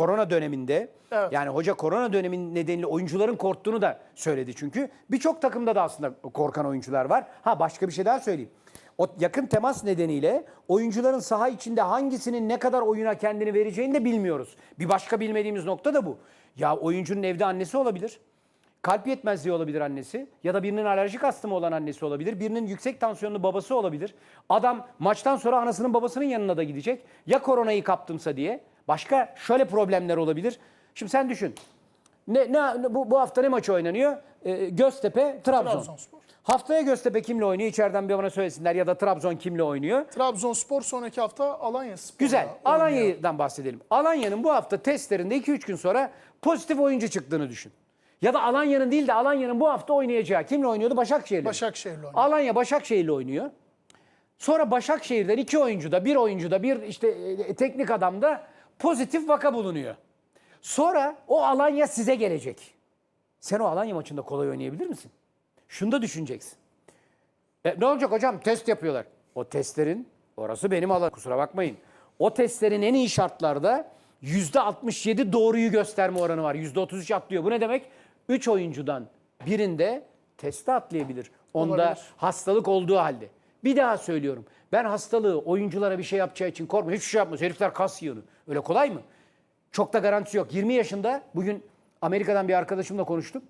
korona döneminde Evet. yani hoca korona dönemin nedeniyle oyuncuların korktuğunu da söyledi çünkü. Birçok takımda da aslında korkan oyuncular var. Ha başka bir şey daha söyleyeyim. O yakın temas nedeniyle oyuncuların saha içinde hangisinin ne kadar oyuna kendini vereceğini de bilmiyoruz. Bir başka bilmediğimiz nokta da bu. Ya oyuncunun evde annesi olabilir. Kalp yetmezliği olabilir annesi ya da birinin alerjik astımı olan annesi olabilir. Birinin yüksek tansiyonlu babası olabilir. Adam maçtan sonra anasının babasının yanına da gidecek. Ya koronayı kaptımsa diye. Başka şöyle problemler olabilir. Şimdi sen düşün. Ne, ne bu, bu hafta ne maçı oynanıyor? Ee, Göztepe, Trabzon. Trabzonspor. Haftaya Göztepe kimle oynuyor? İçeriden bir bana söylesinler ya da Trabzon kimle oynuyor? Trabzonspor sonraki hafta Alanya Spor'la Güzel. Alanya'dan bahsedelim. Alanya'nın bu hafta testlerinde 2-3 gün sonra pozitif oyuncu çıktığını düşün. Ya da Alanya'nın değil de Alanya'nın bu hafta oynayacağı. Kimle oynuyordu? Başakşehir'le. Başakşehir'le oynuyor. Alanya Başakşehir'le oynuyor. Sonra Başakşehir'den iki oyuncuda, bir oyuncuda, bir işte e, teknik adamda pozitif vaka bulunuyor. Sonra o Alanya size gelecek. Sen o Alanya maçında kolay oynayabilir misin? Şunu da düşüneceksin. E, ne olacak hocam? Test yapıyorlar. O testlerin, orası benim alan. Kusura bakmayın. O testlerin en iyi şartlarda %67 doğruyu gösterme oranı var. %33 atlıyor. Bu ne demek? 3 oyuncudan birinde testi atlayabilir. Onda Olabilir. hastalık olduğu halde. Bir daha söylüyorum. Ben hastalığı oyunculara bir şey yapacağı için korkmuyorum. Hiçbir şey yapmaz. Herifler kas yığını. Öyle kolay mı? Çok da garantisi yok. 20 yaşında bugün Amerika'dan bir arkadaşımla konuştum.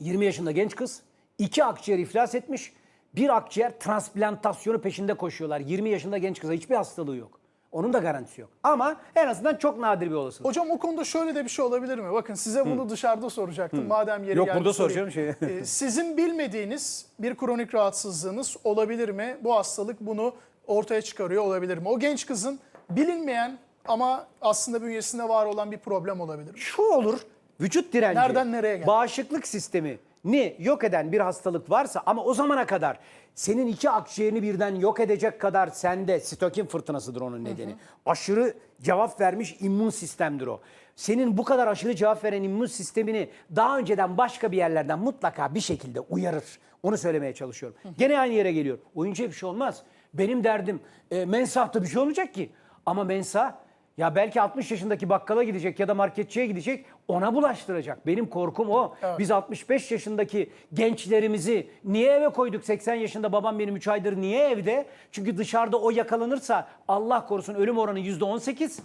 20 yaşında genç kız. iki akciğer iflas etmiş. Bir akciğer transplantasyonu peşinde koşuyorlar. 20 yaşında genç kıza hiçbir hastalığı yok. Onun da garantisi yok. Ama en azından çok nadir bir olasılık. Hocam o konuda şöyle de bir şey olabilir mi? Bakın size bunu dışarıda soracaktım. Madem yeri Yok, geldi burada sorayım. soracağım Ee, sizin bilmediğiniz bir kronik rahatsızlığınız olabilir mi? Bu hastalık bunu ortaya çıkarıyor olabilir mi? O genç kızın bilinmeyen ama aslında bünyesinde var olan bir problem olabilir mi? Şu olur. Vücut direnci. Nereden nereye geldi? Bağışıklık sistemi ni yok eden bir hastalık varsa ama o zamana kadar senin iki akciğerini birden yok edecek kadar sende sitokin fırtınasıdır onun nedeni. Aşırı cevap vermiş immün sistemdir o. Senin bu kadar aşırı cevap veren immün sistemini daha önceden başka bir yerlerden mutlaka bir şekilde uyarır. Onu söylemeye çalışıyorum. Gene aynı yere geliyor. Oyuncuya bir şey olmaz. Benim derdim e, mensahta bir şey olmayacak ki. Ama mensah ya belki 60 yaşındaki bakkala gidecek ya da marketçiye gidecek ona bulaştıracak. Benim korkum o. Biz 65 yaşındaki gençlerimizi niye eve koyduk? 80 yaşında babam benim 3 aydır niye evde? Çünkü dışarıda o yakalanırsa Allah korusun ölüm oranı %18.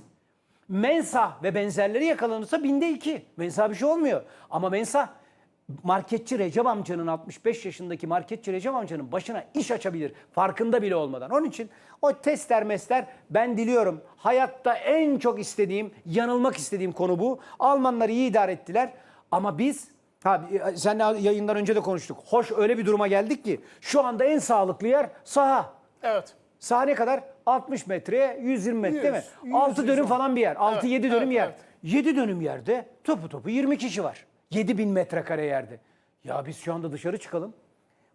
Mensah ve benzerleri yakalanırsa binde iki. Mensah bir şey olmuyor. Ama mensah marketçi Recep amcanın 65 yaşındaki marketçi Recep amcanın başına iş açabilir. Farkında bile olmadan. Onun için o testler mesler ben diliyorum. Hayatta en çok istediğim, yanılmak istediğim konu bu. Almanlar iyi idare ettiler. Ama biz Ha, sen yayından önce de konuştuk. Hoş öyle bir duruma geldik ki şu anda en sağlıklı yer saha. Evet. Saha ne kadar? 60 metreye 120 metre değil mi? 100, 6 100, dönüm 110. falan bir yer. 6-7 Evet, dönüm evet, yer. evet. 7 dönüm yerde topu topu 20 kişi var. 7000 metrekare yerde. Ya biz şu anda dışarı çıkalım.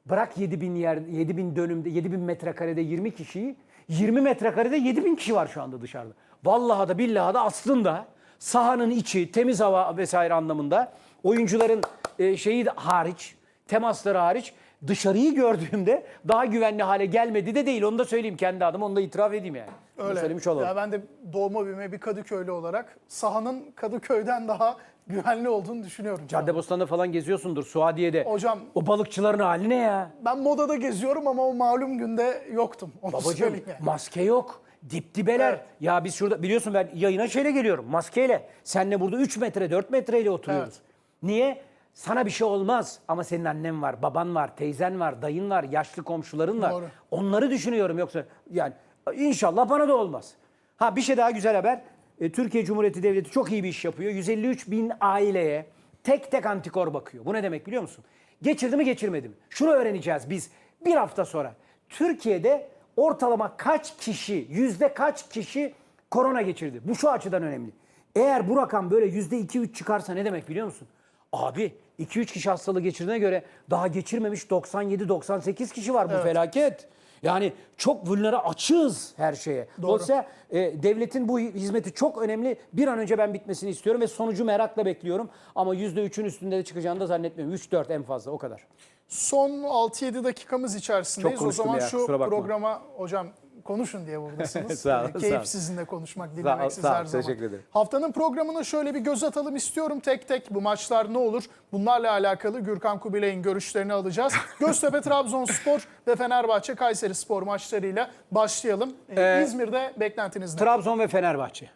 Bırak 7000 yer 7000 dönümde 7000 metrekarede 20 kişiyi 20 metrekarede 7000 kişi var şu anda dışarıda. Vallahi da billahi da aslında sahanın içi temiz hava vesaire anlamında oyuncuların e, şeyi hariç temasları hariç dışarıyı gördüğümde daha güvenli hale gelmedi de değil. Onu da söyleyeyim kendi adıma. Onu da itiraf edeyim yani. Öyle. söylemiş olalım. Ya ben de doğma büyüme bir Kadıköylü olarak sahanın Kadıköy'den daha güvenli olduğunu düşünüyorum. Caddebostan'da falan geziyorsundur Suadiye'de. Hocam- O balıkçıların hali ne ya? Ben modada geziyorum ama o malum günde yoktum. Onu söyleyeyim yani. maske yok. Dip dibeler. Evet. Ya biz şurada biliyorsun ben yayına şeyle geliyorum. Maskeyle. Senle burada 3 metre 4 metreyle oturuyoruz. Evet. Niye? Sana bir şey olmaz ama senin annen var, baban var, teyzen var, dayın var, yaşlı komşuların var. Doğru. Onları düşünüyorum yoksa yani inşallah bana da olmaz. Ha bir şey daha güzel haber. E, Türkiye Cumhuriyeti Devleti çok iyi bir iş yapıyor. 153 bin aileye tek tek antikor bakıyor. Bu ne demek biliyor musun? Geçirdi mi geçirmedi mi? Şunu öğreneceğiz biz bir hafta sonra. Türkiye'de ortalama kaç kişi, yüzde kaç kişi korona geçirdi? Bu şu açıdan önemli. Eğer bu rakam böyle yüzde iki üç çıkarsa ne demek biliyor musun? Abi 2-3 kişi hastalığı geçirdiğine göre daha geçirmemiş 97-98 kişi var bu felaket. Yani çok vulnere açığız her şeye. Dolayısıyla e, devletin bu hizmeti çok önemli. Bir an önce ben bitmesini istiyorum ve sonucu merakla bekliyorum. Ama %3'ün üstünde de çıkacağını da zannetmiyorum. 3-4 en fazla o kadar. Son 6-7 dakikamız içerisindeyiz. Çok O zaman ya, şu programa hocam konuşun diye buradasınız. Sağ ol, Ee, sağ. Keyif sizinle konuşmak, ol, dinlemek siz sağ her zaman. Teşekkür ederim. Haftanın programına şöyle bir göz atalım istiyorum tek tek. Bu maçlar ne olur? Bunlarla alakalı Gürkan Kubilay'ın görüşlerini alacağız. Göztepe Trabzonspor ve Fenerbahçe Kayseri Spor maçlarıyla başlayalım. Ee, Ee, İzmir'de beklentiniz ne? Trabzon ve Fenerbahçe.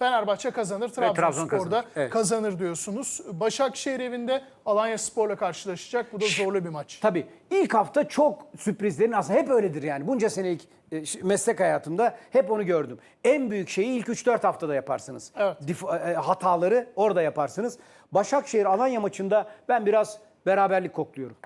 Fenerbahçe kazanır, Trabzon Trabzonspor da kazanır, evet. kazanır diyorsunuz. Başakşehir evinde Alanya Spor'la karşılaşacak. Bu da zorlu bir maç. Tabii ilk hafta çok sürprizlerin aslında hep öyledir yani. Bunca senelik e, meslek hayatımda hep onu gördüm. En büyük şeyi ilk 3-4 haftada yaparsınız. Evet. Dif- e, hataları orada yaparsınız. Başakşehir Alanya maçında ben biraz beraberlik kokluyorum.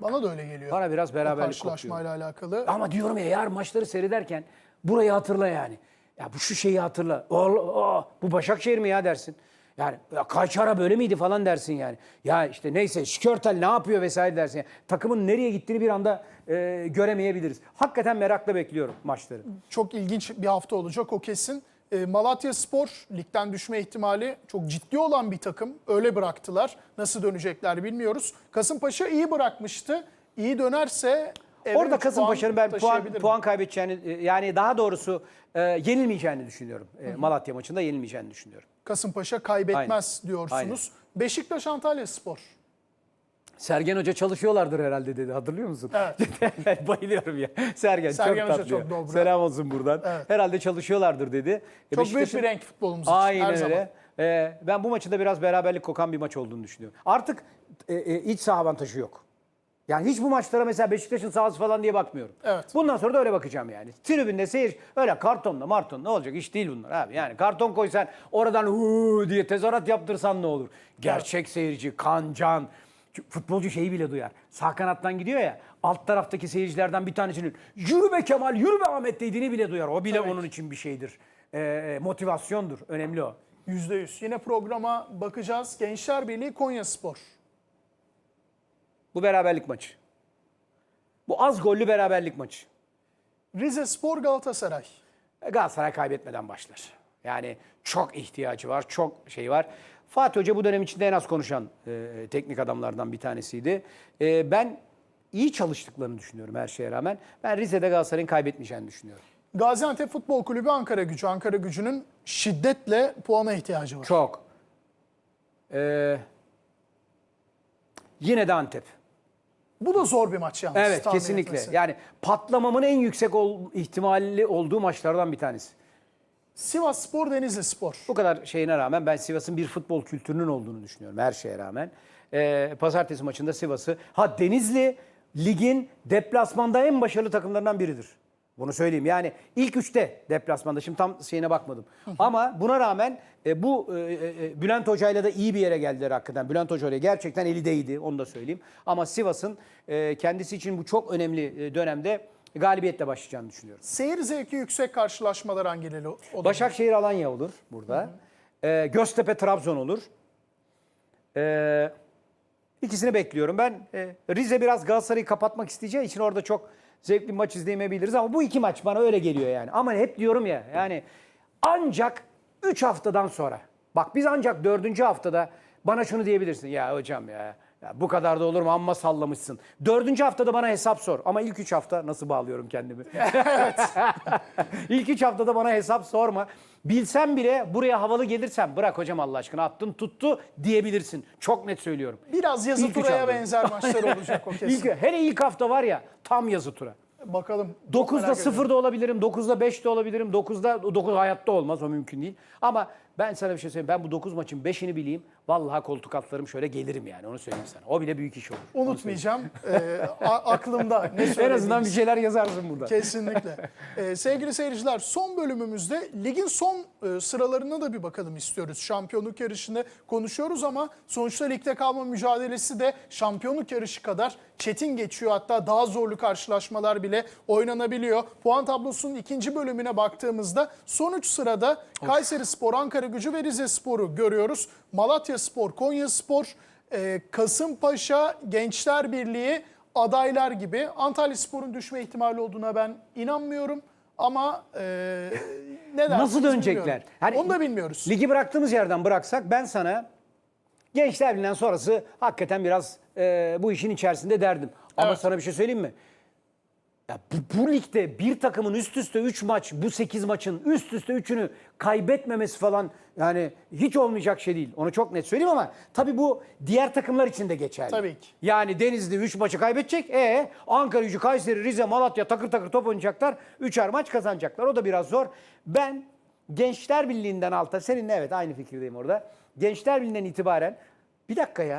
Bana da öyle geliyor. Bana biraz beraberlik kokluyorum. karşılaşmayla alakalı. Ama diyorum ya yarın maçları seyrederken burayı hatırla yani. Ya bu şu şeyi hatırla. Allah, bu Başakşehir mi ya dersin. Yani ya kaç ara böyle miydi falan dersin yani. Ya işte neyse Şikörtel ne yapıyor vesaire dersin. Yani takımın nereye gittiğini bir anda e, göremeyebiliriz. Hakikaten merakla bekliyorum maçları. Çok ilginç bir hafta olacak o kesin. E, Malatya Spor ligden düşme ihtimali çok ciddi olan bir takım. Öyle bıraktılar. Nasıl dönecekler bilmiyoruz. Kasımpaşa iyi bırakmıştı. İyi dönerse eve Orada üç Kasımpaşa'nın ben puan, taşıyabilir mi? puan kaybedeceğini e, yani daha doğrusu e, yenilmeyeceğini düşünüyorum. E, Malatya maçında yenilmeyeceğini düşünüyorum. Kasımpaşa kaybetmez diyorsunuz. Beşiktaş Antalya Spor. Sergen Hoca çalışıyorlardır herhalde dedi. Hatırlıyor musun? Evet. Bayılıyorum ya. Sergen, Sergen çok Hoca tatlı. çok dobra. Selam olsun buradan. Evet. Herhalde çalışıyorlardır dedi. E, Çok büyük Beşiktaş'ın- bir renk futbolumuz için Aynen her öyle. zaman. E, ben bu maçı da biraz beraberlik kokan bir maç olduğunu düşünüyorum. Artık e, e, iç saha avantajı yok. Yani hiç bu maçlara mesela Beşiktaş'ın sahası falan diye bakmıyorum. Evet. Bundan sonra da öyle bakacağım yani. Tribünde seyir öyle kartonla marton ne olacak iş değil bunlar abi. Yani karton koysan oradan huu diye tezahürat yaptırsan ne olur? Gerçek seyirci, kan, can. Çünkü Futbolcu şeyi bile duyar. Sağ kanattan gidiyor ya alt taraftaki seyircilerden bir tanesinin yürü be Kemal yürü be Ahmet dediğini bile duyar. O bile Tabii onun için bir şeydir. Ee, motivasyondur. Önemli o. Yüzde yüz. Yine programa bakacağız. Gençler Birliği Konya Spor. Bu beraberlik maçı. Bu az gollü beraberlik maçı. Rize Spor Galatasaray. E, Galatasaray kaybetmeden başlar. Yani çok ihtiyacı var, çok şey var. Fatih Hoca bu dönem içinde en az konuşan e, teknik adamlardan bir tanesiydi. E, ben iyi çalıştıklarını düşünüyorum her şeye rağmen. Ben Rize'de Galatasaray'ın kaybetmeyeceğini düşünüyorum. Gaziantep Futbol Kulübü Ankara Gücü. Ankara Gücü'nün şiddetle puana ihtiyacı var. Çok. E, yine de Antep. Bu da zor bir maç yalnız. Evet tahmin kesinlikle. etmesi. Yani patlamamın en yüksek ol, ihtimali olduğu maçlardan bir tanesi. Sivas Spor, Denizli Spor. Bu kadar şeyine rağmen ben Sivas'ın bir futbol kültürünün olduğunu düşünüyorum her şeye rağmen. Ee, pazartesi maçında Sivas'ı, ha Denizli ligin deplasmanda en başarılı takımlarından biridir. Bunu söyleyeyim. Yani ilk üçte deplasmanda. Şimdi tam şeyine bakmadım. Ama buna rağmen e, bu e, e, Bülent Hoca'yla da iyi bir yere geldiler hakikaten. Bülent Hoca ile gerçekten eli değdi onu da söyleyeyim. Ama Sivas'ın e, kendisi için bu çok önemli e, dönemde galibiyetle başlayacağını düşünüyorum. Seyir zevki yüksek karşılaşmalar hangileri olur? Başakşehir Alanya olur burada. Ee, Göztepe Trabzon olur. Ee, ikisini bekliyorum. Ben e, Rize biraz Galatasaray'ı kapatmak isteyeceği için orada çok zevkli maç izleyemeyebiliriz ama bu iki maç bana öyle geliyor yani. Ama hep diyorum ya yani ancak 3 haftadan sonra. Bak biz ancak 4. haftada bana şunu diyebilirsin. Ya hocam ya, ya bu kadar da olur mu amma sallamışsın. 4. haftada bana hesap sor ama ilk 3 hafta nasıl bağlıyorum kendimi? İlk üç haftada bana hesap sorma. Bilsem bile buraya havalı gelirsem bırak hocam Allah aşkına attın tuttu diyebilirsin. Çok net söylüyorum. Biraz yazı İlk üç turaya hafta. benzer maçlar olacak o kesin. İlk, hele ilk hafta var ya tam yazı tura. Bakalım. Çok 9'da merak ediyorum. 0'da olabilirim, 9'da 5'te olabilirim, 9'da 9 hayatta olmaz o mümkün değil. Ama ben sana bir şey söyleyeyim. Ben bu 9 maçın 5'ini bileyim. Vallahi koltuk altlarım şöyle gelirim yani onu söyleyeyim sana. O bile büyük iş olur. Onu Unutmayacağım. A- aklımda ne. En azından bir şeyler yazarsın burada. Kesinlikle. Ee, sevgili seyirciler son bölümümüzde ligin son e, sıralarına da bir bakalım istiyoruz. Şampiyonluk yarışını konuşuyoruz ama sonuçta ligde kalma mücadelesi de şampiyonluk yarışı kadar çetin geçiyor. Hatta daha zorlu karşılaşmalar bile oynanabiliyor. Puan tablosunun ikinci bölümüne baktığımızda son üç sırada Kayseri Spor, Ankara Gücü ve Rize Spor'u görüyoruz. Malatya Spor, Konya Spor, e, Kasımpaşa, Gençler Birliği adaylar gibi. Antalya Spor'un düşme ihtimali olduğuna ben inanmıyorum. Ama e, ne dersiniz Nasıl dönecekler? bilmiyorum. Hani Onu da bilmiyoruz. Ligi bıraktığımız yerden bıraksak ben sana Gençler Birliği'nden sonrası hakikaten biraz e, bu işin içerisinde derdim. Ama Evet. sana bir şey söyleyeyim mi? Ya bu, bu ligde bir takımın üst üste 3 maç, bu 8 maçın üst üste 3'ünü kaybetmemesi falan yani hiç olmayacak şey değil. Onu çok net söyleyeyim ama tabii bu diğer takımlar için de geçerli. Tabii ki. Yani Denizli 3 maçı kaybedecek. E Ankara Gücü, Kayseri, Rize, Malatya takır takır top oynayacaklar. 3'er maç kazanacaklar. O da biraz zor. Ben Gençler Birliği'nden alta seninle evet aynı fikirdeyim orada. Gençler Birliği'nden itibaren bir dakika ya